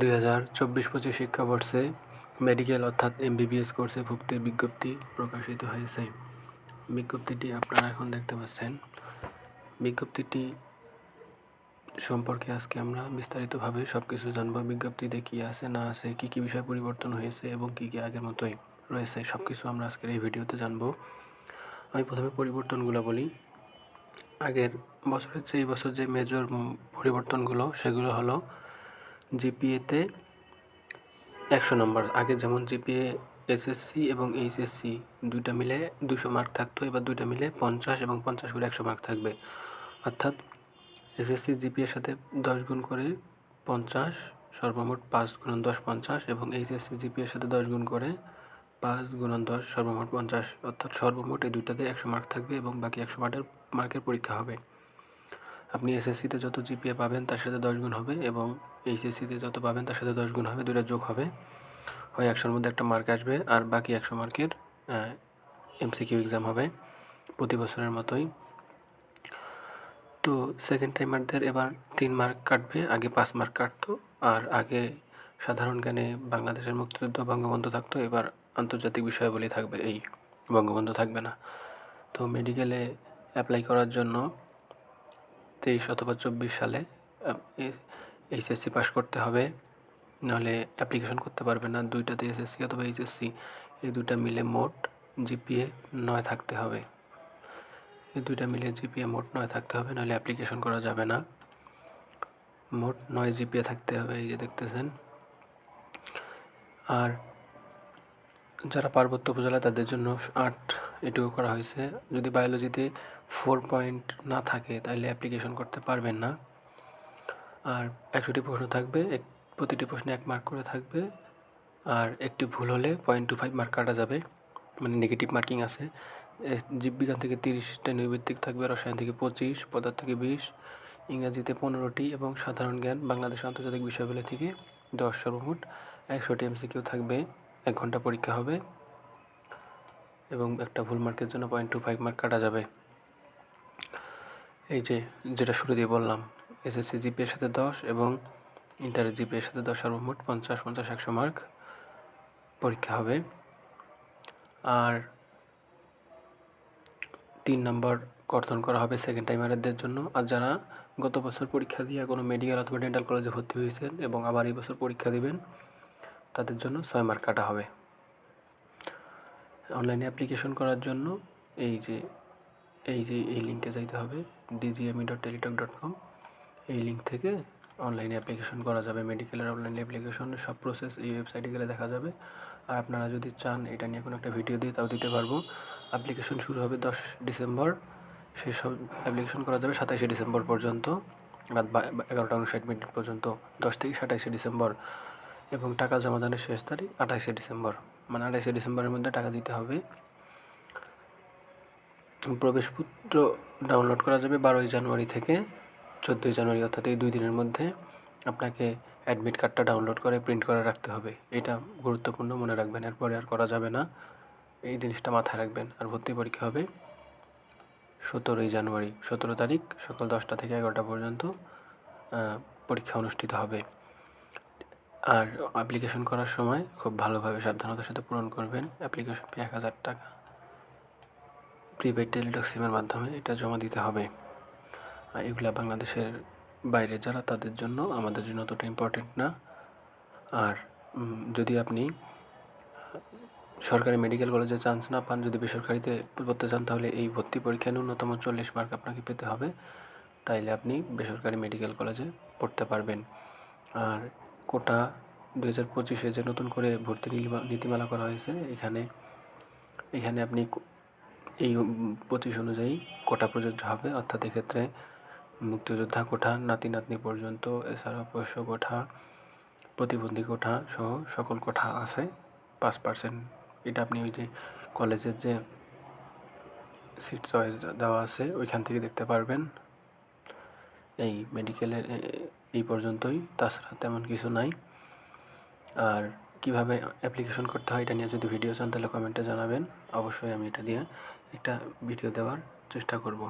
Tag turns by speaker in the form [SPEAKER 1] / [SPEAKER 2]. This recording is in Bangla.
[SPEAKER 1] দুই হাজার চব্বিশ পঁচিশ শিক্ষাবর্ষে মেডিকেল অর্থাৎ এম এমবিবিএস কোর্সে ভর্তির বিজ্ঞপ্তি প্রকাশিত হয়েছে। বিজ্ঞপ্তিটি আপনারা এখন দেখতে পাচ্ছেন। বিজ্ঞপ্তিটি সম্পর্কে আজকে আমরা বিস্তারিতভাবে সব কিছু জানব। বিজ্ঞপ্তিতে কী আছে, না আছে, কী কী বিষয় পরিবর্তন হয়েছে এবং কী কী আগের মতোই রয়েছে সব কিছু আমরা আজকের এই ভিডিওতে জানব। আমি প্রথমে পরিবর্তনগুলো বলি। আগের বছরের চেয়ে এই বছর যে মেজর পরিবর্তনগুলো, সেগুলো হলো জিপিএতে একশো নম্বর। আগে যেমন জিপিএ, এসএসসি এবং এইচএসসি দুইটা মিলে দুশো মার্ক থাকতো, এবার দুইটা মিলে পঞ্চাশ এবং পঞ্চাশ করে একশো মার্ক থাকবে। অর্থাৎ এসএসসি, জিপিএর সাথে দশ গুণ করে পঞ্চাশ, সর্বমোট পাঁচ গুণন দশ পঞ্চাশ এবং এইচএসসি, জিপিএর সাথে দশ গুণ করে পাঁচ গুণন দশ, সর্বমোট পঞ্চাশ। অর্থাৎ সর্বমোট এই দুইটাতে একশো মার্ক থাকবে এবং বাকি একশো মার্কের মার্কের পরীক্ষা হবে। আপনি এসএসসিতে যত জিপিএ পাবেন, তার সাথে দশ গুণ হবে এবং এইচএসসিতে যত পাবেন, তার সাথে দশ গুণ হবে, দুইটা যোগ হবে। হয় একশোর মধ্যে একটা মার্ক আসবে আর বাকি একশো মার্কের এমসিকিউ এক্সাম হবে প্রতি বছরের মতোই। তো সেকেন্ড টাইমারদের এবার তিন মার্ক কাটবে, আগে পাঁচ মার্ক কাটতো আর আগে সাধারণ জ্ঞানে বাংলাদেশের মুক্তিযুদ্ধ বঙ্গবন্ধু থাকতো, এবার আন্তর্জাতিক বিষয়াবলী থাকবে, এই বঙ্গবন্ধু থাকবে না। তো মেডিকেলে অ্যাপ্লাই করার জন্য তেইশ অথবা চব্বিশ সালে এইচএসসি পাশ করতে হবে। নাহলে অ্যাপ্লিকেশন করতে পারবে না। দুইটাতে এসএসসি অথবা এইচএসসি, এই দুইটা মিলে মোট জিপিএ নয় থাকতে হবে। এই দুইটা মিলে জিপিএ মোট নয় থাকতে হবে, নাহলে অ্যাপ্লিকেশন করা যাবে না। মোট নয় জিপিএ থাকতে হবে, এই যে দেখতেছেন। আর যারা পার্বত্য উপজেলা, তাদের জন্য আট এটুকু করা হয়েছে। যদি বায়োলজিতে ফোর পয়েন্ট না থাকে, তাহলে অ্যাপ্লিকেশন করতে পারবেন না। আর একশোটি প্রশ্ন থাকবে, এক, প্রতিটি প্রশ্নে এক মার্ক করে থাকবে। আর একটি ভুল হলে পয়েন্ট টু ফাইভ মার্ক কাটা যাবে। মানে নেগেটিভ মার্কিং আছে। জীববিজ্ঞান থেকে তিরিশটা নৈবিত্তিক থাকবে, রসায়ন থেকে পঁচিশ, পদার্থ থেকে বিশ, ইংরাজিতে পনেরোটি এবং সাধারণ জ্ঞান, বাংলাদেশ আন্তর্জাতিক বিষয়গুলো থেকে দশ সর্বমোট একশোটি এমসিকিউ থাকবে। এক ঘণ্টা পরীক্ষা হবে। এবং একটা ভুল মার্কের জন্য পয়েন্ট টু ফাইভ মার্ক কাটা যাবে। এই যে, যেটা শুরু দিয়ে বললাম এসএসসি জিপিএর সাথে দশ এবং ইন্টারের জিপিএর সাথে দশ সর্বমোট পঞ্চাশ পঞ্চাশ, একশো মার্ক পরীক্ষা হবে। আর তিন নম্বর কর্তন করা হবে সেকেন্ড টাইমারদের জন্য। আর যারা গত বছর পরীক্ষা দিয়ে কোনো মেডিকেল অথবা ডেন্টাল কলেজে ভর্তি হয়েছেন এবং আবার এই বছর পরীক্ষা দেবেন, তাদের জন্য ছয় মার্ক কাটা হবে। অনলাইনে অ্যাপ্লিকেশন করার জন্য এই যে এই যে, এই লিঙ্কে যাইতে হবে DGME dot Teletalk dot com এই লিঙ্ক থেকে অনলাইনে অ্যাপ্লিকেশন করা যাবে মেডিকেলের অনলাইন অ্যাপ্লিকেশনের সব প্রসেস এই ওয়েবসাইটে গেলে দেখা যাবে। আর আপনারা যদি চান এটা নিয়ে কোনো একটা ভিডিও দিয়ে, তাও দিতে পারব। অ্যাপ্লিকেশন শুরু হবে দশ ডিসেম্বর সেসব অ্যাপ্লিকেশন করা যাবে সাতাশে ডিসেম্বর পর্যন্ত, রাত এগারোটা উনষাট মিনিট পর্যন্ত, দশ থেকে সাতাশে ডিসেম্বর। এবং টাকা জমা দানের শেষ তারিখ আঠাশে ডিসেম্বর। মানে আঠাশে ডিসেম্বরের মধ্যে টাকা দিতে হবে। প্রবেশপত্র ডাউনলোড করা যাবে বারোই জানুয়ারি থেকে চোদ্দোই জানুয়ারি, অর্থাৎ এই দুই দিনের মধ্যে আপনাকে অ্যাডমিট কার্ডটা ডাউনলোড করে প্রিন্ট করে রাখতে হবে। এটা গুরুত্বপূর্ণ, মনে রাখবেন, এরপরে আর করা যাবে না। এই জিনিসটা মাথায় রাখবেন। আর ভর্তি পরীক্ষা হবে সতেরোই জানুয়ারি। সতেরো তারিখ সকাল দশটা থেকে এগারোটা পর্যন্ত পরীক্ষা অনুষ্ঠিত হবে। আর অ্যাপ্লিকেশন করার সময় খুব ভালোভাবে সাবধানতার সাথে পূরণ করবেন। অ্যাপ্লিকেশন ফি এক হাজার টাকা। প্রিপেড টেলিটক সিমের মাধ্যমে এটা জমা দিতে হবে। আর এগুলা বাংলাদেশের বাইরে যারা, তাদের জন্য আমাদের জন্য অতটা ইম্পর্টেন্ট না। আর যদি আপনি সরকারি মেডিকেল কলেজে চান্স না পান, যদি বেসরকারিতে পড়তে চান, তাহলে এই ভর্তি পরীক্ষায় ন্যূনতম চল্লিশ মার্ক আপনাকে পেতে হবে। তাইলে আপনি বেসরকারি মেডিকেল কলেজে পড়তে পারবেন। আর কোটা দু হাজার পঁচিশে যে নতুন করে ভর্তি নীতিমালা করা হয়েছে, এখানে এখানে আপনি এই পঁচিশ অনুযায়ী কোটা প্রযোজ্য হবে। অর্থাৎ এক্ষেত্রে মুক্তিযোদ্ধা কোঠা নাতি নাতনি পর্যন্ত, এছাড়া পোষ্য কোঠা, প্রতিবন্ধী কোঠা সহ সকল কোঠা আছে, পাঁচ পার্সেন্ট এটা আপনি ওই যে কলেজের যে সিট চয়েস দেওয়া আছে, ওইখান থেকে দেখতে পারবেন। এই মেডিকেলের এই পর্যন্তই। তাছাড়া তেমন কিছু নাই। আর কীভাবে অ্যাপ্লিকেশন করতে হয় এটা নিয়ে যদি ভিডিও চান, তাহলে কমেন্টে জানাবেন। অবশ্যই আমি এটা দিয়ে একটা ভিডিও দেওয়ার চেষ্টা করব।